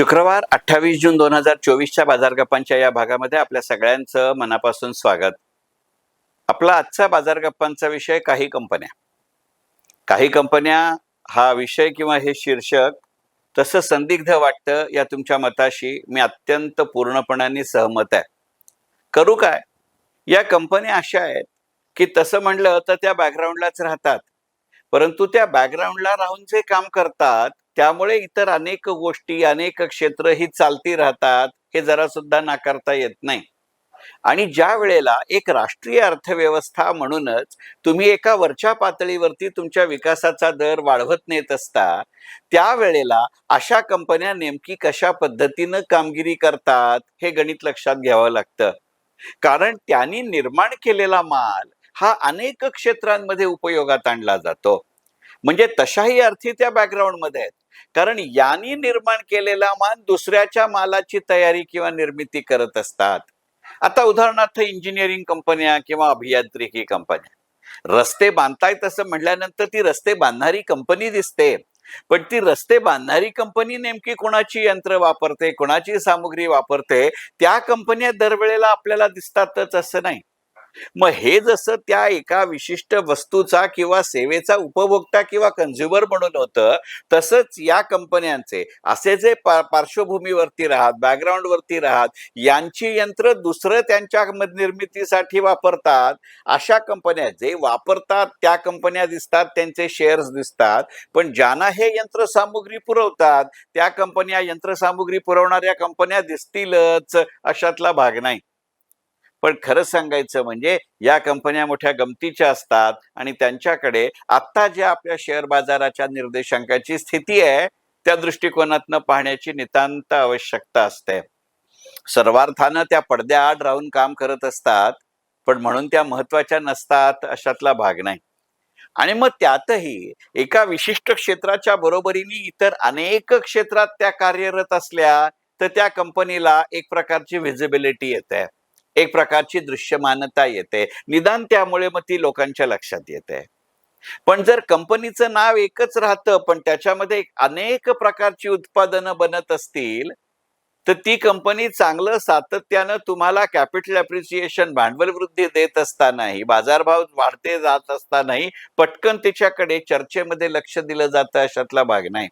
शुक्रवार अठ्ठावीस जून दोन हजार चोवीसच्या बाजार गप्पांच्या या भागामध्ये आपल्या सगळ्यांचं मनापासून स्वागत. आपला आजचा बाजार गप्पांचा विषय काही कंपन्या. काही कंपन्या हा विषय किंवा हे शीर्षक तसं संदिग्ध वाटतं या तुमच्या मताशी मी अत्यंत पूर्णपणाने सहमत आहे. करू काय? या कंपन्या अशा आहेत की तसं म्हणलं तर त्या बॅकग्राऊंडलाच राहतात. परंतु त्या बॅकग्राऊंडला राहून जे काम करतात त्यामुळे इतर अनेक गोष्टी अनेक क्षेत्र ही चालती राहतात हे जरा सुद्धा नाकारता येत नाही. आणि ज्या वेळेला एक राष्ट्रीय अर्थव्यवस्था म्हणूनच तुम्ही एका वरच्या पातळीवरती तुमच्या विकासाचा दर वाढवत नेत असता त्यावेळेला अशा कंपन्या नेमकी कशा पद्धतीनं कामगिरी करतात हे गणित लक्षात घ्यावं लागतं. कारण त्यांनी निर्माण केलेला माल हा अनेक क्षेत्रांमध्ये उपयोगात आणला जातो. म्हणजे तशाही अर्थी त्या बॅकग्राऊंडमध्ये आहेत. कारण यांनी निर्माण केलेला मान दुसऱ्याच्या मालाची तयारी किंवा निर्मिती करत असतात. आता उदाहरणार्थ इंजिनिअरिंग कंपन्या किंवा अभियांत्रिकी कंपन्या रस्ते बांधतायत असं म्हटल्यानंतर ती रस्ते बांधणारी कंपनी दिसते. पण ती रस्ते बांधणारी कंपनी नेमकी कोणाची यंत्र वापरते कोणाची सामुग्री वापरते त्या कंपन्या दरवेळेला आपल्याला दिसतातच असं नाही. मग हे जसं त्या एका विशिष्ट वस्तूचा किंवा सेवेचा उपभोक्ता किंवा कंझ्युमर म्हणून होतं तसंच या कंपन्यांचे असे जे पार्श्वभूमीवरती राहत बॅकग्राऊंड वरती राहत यांची यंत्र दुसरं त्यांच्या निर्मितीसाठी वापरतात अशा कंपन्या जे वापरतात त्या कंपन्या दिसतात त्यांचे शेअर्स दिसतात पण ज्यांना हे यंत्रसामुग्री पुरवतात त्या कंपन्या यंत्रसामुग्री पुरवणाऱ्या कंपन्या दिसतीलच अशातला भाग नाही. पण खरं सांगायचं म्हणजे या कंपन्या मोठ्या गमतीच्या असतात आणि त्यांच्याकडे आत्ता ज्या आपल्या शेअर बाजाराच्या निर्देशांकाची स्थिती आहे त्या दृष्टिकोनातनं पाहण्याची नितांत आवश्यकता असते. सर्वार्थानं त्या पडद्याआड राहून काम करत असतात पण म्हणून त्या महत्त्वाच्या नसतात अशातला भाग नाही. आणि मग त्यातही एका विशिष्ट क्षेत्राच्या बरोबरीने इतर अनेक क्षेत्रात त्या कार्यरत असल्या तर त्या कंपनीला एक प्रकारची व्हिजिबिलिटी येते. एक प्रकारची दृश्यमानता येते. निदान त्यामुळे मग ती लोकांच्या लक्षात येते. पण जर कंपनीचं नाव एकच राहतं पण त्याच्यामध्ये अनेक प्रकारची उत्पादनं बनत असतील तर ती कंपनी चांगलं सातत्यानं तुम्हाला कॅपिटल अप्रिसिएशन भांडवल वृद्धी देत असतानाही बाजारभाव वाढते जात असतानाही पटकन तिच्याकडे चर्चेमध्ये लक्ष दिलं जातं अशातला भाग नाही.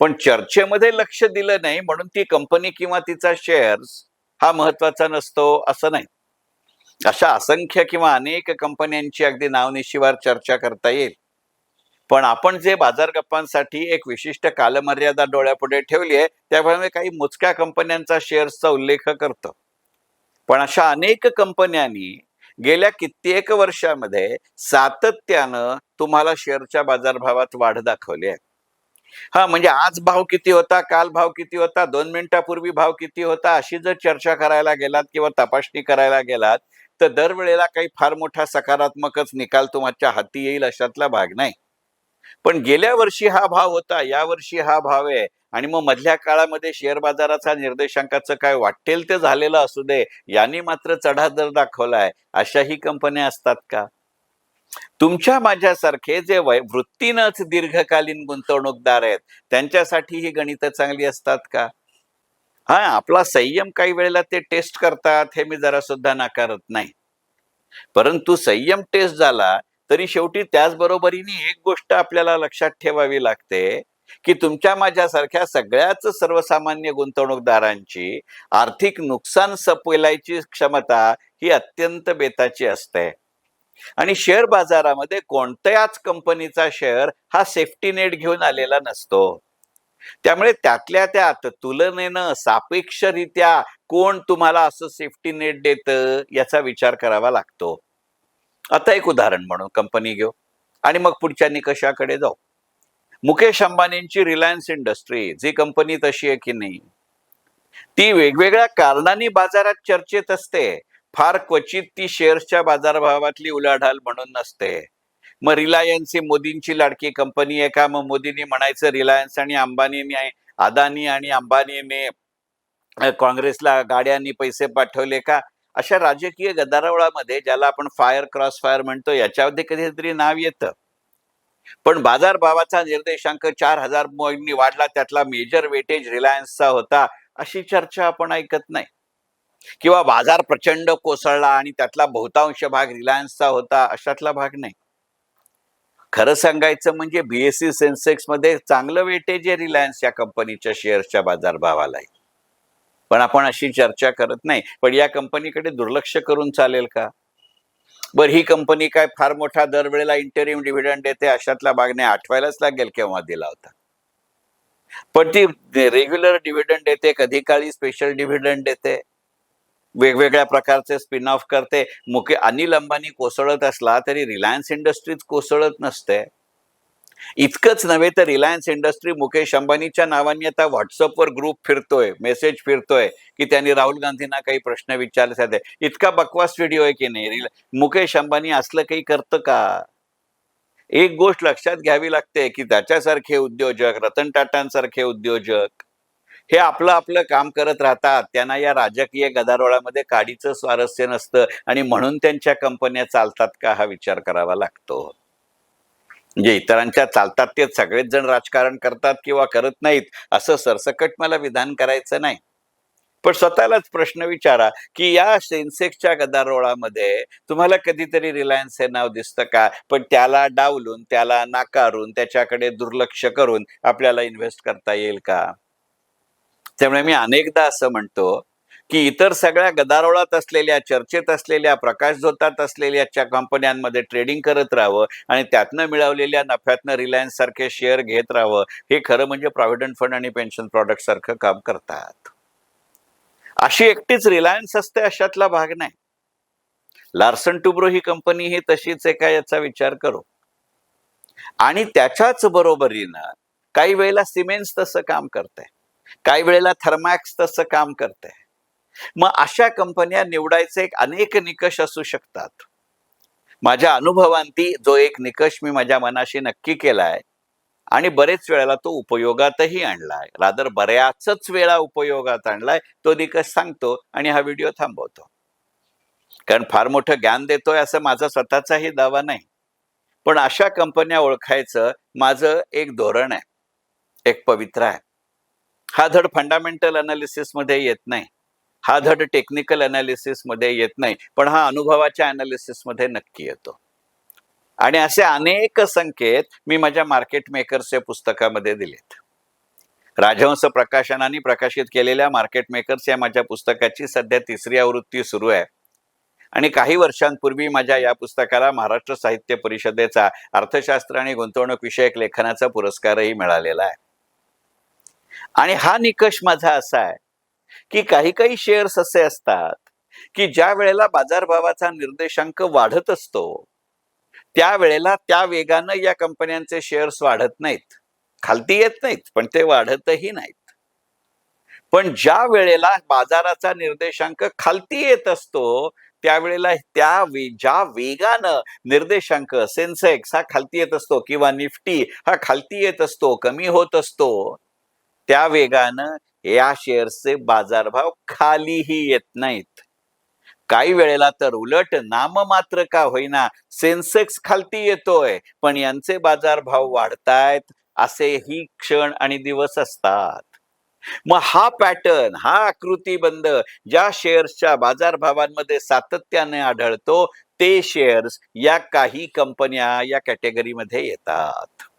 पण चर्चेमध्ये लक्ष दिलं नाही म्हणून ती कंपनी किंवा तिचा शेअर्स हा महत्त्वाचा नसतो असं नाही. अशा असंख्य किंवा अनेक कंपन्यांची अगदी नावनिशिवार चर्चा करता येईल. पण आपण जे बाजार गप्पांसाठी एक विशिष्ट कालमर्यादा डोळ्यापुढे ठेवली आहे त्यामुळे काही मोजक्या कंपन्यांचा शेअर्सचा उल्लेख करतो. पण अशा अनेक कंपन्यांनी गेल्या कित्येक वर्षामध्ये सातत्यानं तुम्हाला शेअरच्या बाजारभावात वाढ दाखवली आहे. हा म्हणजे आज भाव किती होता काल भाव किती होता दोन मिनिटापूर्वी भाव किती होता अशी जर चर्चा करायला गेलात किंवा तपासणी करायला गेलात तर दरवेळेला काही फार मोठा सकारात्मकच निकाल तुमच्या हाती येईल अशातला भाग नाही. पण गेल्या वर्षी हा भाव होता या वर्षी हा भाव आहे आणि मग मधल्या काळामध्ये शेअर बाजाराचा निर्देशांकाचं काय वाटेल ते झालेलं असू दे यांनी मात्र चढा दर दाखवलाय अशाही कंपन्या असतात का? तुमच्या माझ्यासारखे जे वय वृत्तीनंच दीर्घकालीन गुंतवणूकदार आहेत त्यांच्यासाठी ही गणित चांगली असतात का? हा आपला संयम काही वेळेला ते टेस्ट करतात हे मी जरा सुद्धा नाकारत नाही. परंतु संयम टेस्ट झाला तरी शेवटी त्याचबरोबरीने एक गोष्ट आपल्याला लक्षात ठेवावी लागते की तुमच्या माझ्यासारख्या सगळ्याच सर्वसामान्य गुंतवणूकदारांची आर्थिक नुकसान सपविलायची क्षमता ही अत्यंत बेताची असते. आणि शेअर बाजारामध्ये कोणत्याच कंपनीचा शेअर हा सेफ्टी नेट घेऊन आलेला नसतो. त्यामुळे त्यातल्या त्यात तुलनेनं सापेक्षरित्या कोण तुम्हाला असं सेफ्टी नेट देतं याचा विचार करावा लागतो. आता एक उदाहरण म्हणून कंपनी घेऊ आणि मग पुढच्या निकषाकडे जाऊ. मुकेश अंबानींची रिलायन्स इंडस्ट्री जी कंपनी तशी आहे की नाही? ती वेगवेगळ्या कारणांनी बाजारात चर्चेत असते. फार क्वचित ती शेअर्सच्या बाजारभावातली उलाढाल म्हणून नसते. मग रिलायन्स ही मोदींची लाडकी कंपनी आहे का? मग मोदींनी म्हणायचं रिलायन्स आणि अंबानीने अदानी आणि अंबानीने काँग्रेसला गाड्यांनी पैसे पाठवले का? अशा राजकीय गदारोळामध्ये ज्याला आपण फायर क्रॉस फायर म्हणतो याच्यामध्ये कधीतरी नाव येतं. पण बाजारभावाचा निर्देशांक चार हजार वाढला त्यातला मेजर वेटेज रिलायन्सचा होता अशी चर्चा आपण ऐकत नाही. किंवा बाजार प्रचंड कोसळला आणि त्यातला बहुतांश भाग रिलायन्सचा होता अशातला भाग नाही. खरं सांगायचं म्हणजे बीएससी सेन्सेक्समध्ये चांगलं वेटेज आहे रिलायन्स या कंपनीच्या शेअर्सच्या बाजारभावाला पण आपण अशी चर्चा करत नाही. पण या कंपनीकडे दुर्लक्ष करून चालेल का? बरं ही कंपनी काय फार मोठा दरवेळेला इंटरिम डिव्हिडंड देते अशातला भाग नाही. आठवायलाच लागेल केव्हा दिला होता. पण ती रेग्युलर डिव्हिडंड देते कधी काळी स्पेशल डिव्हिडंड देते. वेगवेगळ्या प्रकारचे स्पिन ऑफ करते. मुके अनिल अंबानी कोसळत असला तरी रिलायन्स इंडस्ट्रीज कोसळत नसते. इतकंच नव्हे तर रिलायन्स इंडस्ट्री मुकेश अंबानीच्या नावाने आता व्हॉट्सअपवर ग्रुप फिरतोय मेसेज फिरतोय की त्यांनी राहुल गांधींना काही प्रश्न विचारले इतका बकवास व्हिडिओ आहे की नाही? मुकेश अंबानी असलं काही करतं का? एक गोष्ट लक्षात घ्यावी लागते की त्याच्यासारखे उद्योजक रतन टाटांसारखे उद्योजक हे आपलं आपलं काम करत राहतात. त्यांना या राजकीय गदारोळामध्ये काडीचं स्वारस्य नसतं आणि म्हणून त्यांच्या कंपन्या चालतात का हा विचार करावा लागतो. म्हणजे इतरांच्या चालतात ते सगळेच जण राजकारण करतात किंवा करत नाहीत असं सरसकट मला विधान करायचं नाही. पण स्वतःलाच प्रश्न विचारा की या सेन्सेक्सच्या गदारोळामध्ये तुम्हाला कधीतरी रिलायन्स हे नाव दिसतं का? पण त्याला डावलून त्याला नाकारून त्याच्याकडे दुर्लक्ष करून आपल्याला इन्व्हेस्ट करता येईल का? त्यामुळे मी अनेकदा असं म्हणतो की इतर सगळ्या गदारोळात असलेल्या चर्चेत असलेल्या प्रकाशझोतात असलेल्या च्या कंपन्यांमध्ये ट्रेडिंग करत राहावं आणि त्यातनं मिळवलेल्या नफ्यातनं रिलायन्स सारखे शेअर घेत राहावं हे खरं म्हणजे प्रॉव्हिडंट फंड आणि पेन्शन प्रॉडक्ट सारखं काम करतात. अशी एकटीच रिलायन्स असते अशातला भाग नाही. लार्सन टुब्रो ही कंपनी ही तशीच आहे का याचा विचार करू. आणि त्याच्याच बरोबरीनं काही वेळेला सिमेंट्स तसं काम करते काही वेळेला थर्मॅक्स तसं काम करते मग अशा कंपन्या निवडायचे एक अनेक निकष असू शकतात. माझ्या अनुभवांती जो एक निकष मी माझ्या मनाशी नक्की केलाय आणि बरेच वेळेला तो उपयोगातही आणलाय. रादर बऱ्याचच वेळा उपयोगात आणलाय. तो निकष सांगतो आणि हा व्हिडिओ थांबवतो. कारण फार मोठं ज्ञान देतोय असं माझा स्वतःचाही दावा नाही. पण अशा कंपन्या ओळखायचं माझं एक धोरण आहे. एक पवित्र आहे. हा धड फंडामेंटल अनालिसिसमध्ये येत नाही. हा धड टेक्निकल अनालिसिसमध्ये येत नाही. पण हा अनुभवाच्या अनालिसिसमध्ये नक्की येतो. आणि असे अनेक संकेत मी माझ्या मार्केट मेकर्सच्या पुस्तकामध्ये दिलेत. राजहंस प्रकाशनाने प्रकाशित केलेल्या मार्केट मेकर्स या माझ्या पुस्तकाची सध्या तिसरी आवृत्ती सुरू आहे. आणि काही वर्षांपूर्वी माझ्या या पुस्तकाला महाराष्ट्र साहित्य परिषदेचा अर्थशास्त्र आणि गुंतवणूक विषयक लेखनाचा पुरस्कारही मिळालेला आहे. आणि हा निकष माझा असा आहे की काही काही शेअर्स असे असतात की ज्या वेळेला बाजारभावाचा निर्देशांक वाढत असतो त्यावेळेला त्या वेगानं या कंपन्यांचे शेअर्स वाढत नाहीत. खालती येत नाहीत पण ते वाढतही नाहीत. पण ज्या वेळेला बाजाराचा निर्देशांक खालती येत असतो त्यावेळेला त्या वे ज्या वेगानं निर्देशांक सेन्सेक्स हा खालती येत असतो किंवा निफ्टी हा खालती येत असतो कमी होत असतो त्या वेगानं या शेअर्सचे बाजारभाव खालीही येत नाहीत. काही वेळेला तर उलट नाममात्र का होईना सेन्सेक्स खालती येतोय पण यांचे बाजारभाव वाढतायत असेही क्षण आणि दिवस असतात. मग हा पॅटर्न हा आकृतीबंध ज्या शेअर्सच्या बाजारभावांमध्ये सातत्याने आढळतो ते शेअर्स या काही कंपन्या या कॅटेगरीमध्ये येतात.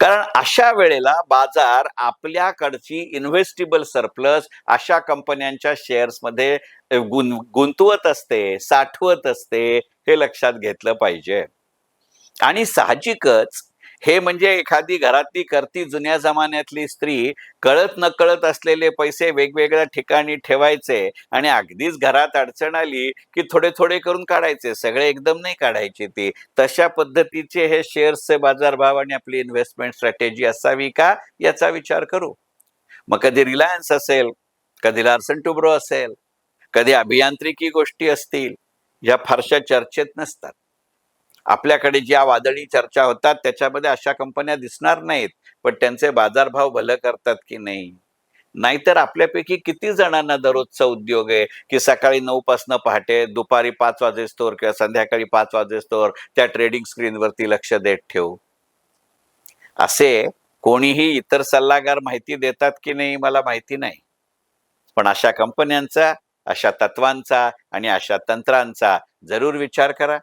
कारण अशा वेळेला बाजार आपल्याकडची इन्व्हेस्टेबल सरप्लस अशा कंपन्यांच्या शेअर्समध्ये गुं गुंतवत असते साठवत असते हे लक्षात घेतलं पाहिजे. आणि साहजिकच हे म्हणजे एखादी घरातली करती जुन्या जमान्यातली स्त्री कळत न कळत असलेले पैसे वेगवेगळ्या ठिकाणी ठेवायचे आणि अगदीच घरात अडचण आली की थोडे थोडे करून काढायचे. सगळे एकदम नाही काढायचे ती. तशा पद्धतीचे हे शेअर्सचे बाजारभाव आणि आपली इन्व्हेस्टमेंट स्ट्रॅटेजी असावी का? याचा विचार करू. मग कधी रिलायन्स असेल कधी लार्सन टुब्रो असेल कधी अभियांत्रिकी गोष्टी असतील ज्या फारशा चर्चेत नसतात. आपल्याकडे ज्या वादळी चर्चा होतात त्याच्यामध्ये अशा कंपन्या दिसणार नाहीत. पण त्यांचे बाजारभाव भलं करतात की नाही? नाहीतर आपल्यापैकी किती जणांना दररोजचा उद्योग आहे? की सकाळी नऊ पासनं पहाटे दुपारी पाच वाजेस्तोर किंवा संध्याकाळी पाच वाजेस्तोर त्या ट्रेडिंग स्क्रीनवरती लक्ष देत ठेवू? असे कोणीही इतर सल्लागार माहिती देतात की नाही मला माहिती नाही. पण अशा कंपन्यांचा अशा तत्वांचा आणि अशा तंत्रांचा जरूर विचार करा.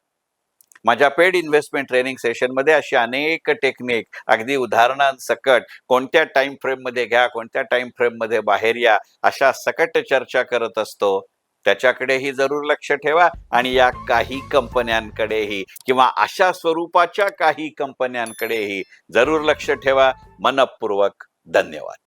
माझ्या पेड इन्व्हेस्टमेंट ट्रेनिंग सेशनमध्ये अशी अनेक टेक्निक अगदी उदाहरणांसकट कोणत्या टाइम फ्रेममध्ये घ्या कोणत्या टाइम फ्रेममध्ये बाहेर या अशा सकट चर्चा करत असतो. त्याच्याकडेही जरूर लक्ष ठेवा आणि या काही कंपन्यांकडेही किंवा अशा स्वरूपाच्या काही कंपन्यांकडेही जरूर लक्ष ठेवा. मनपूर्वक धन्यवाद.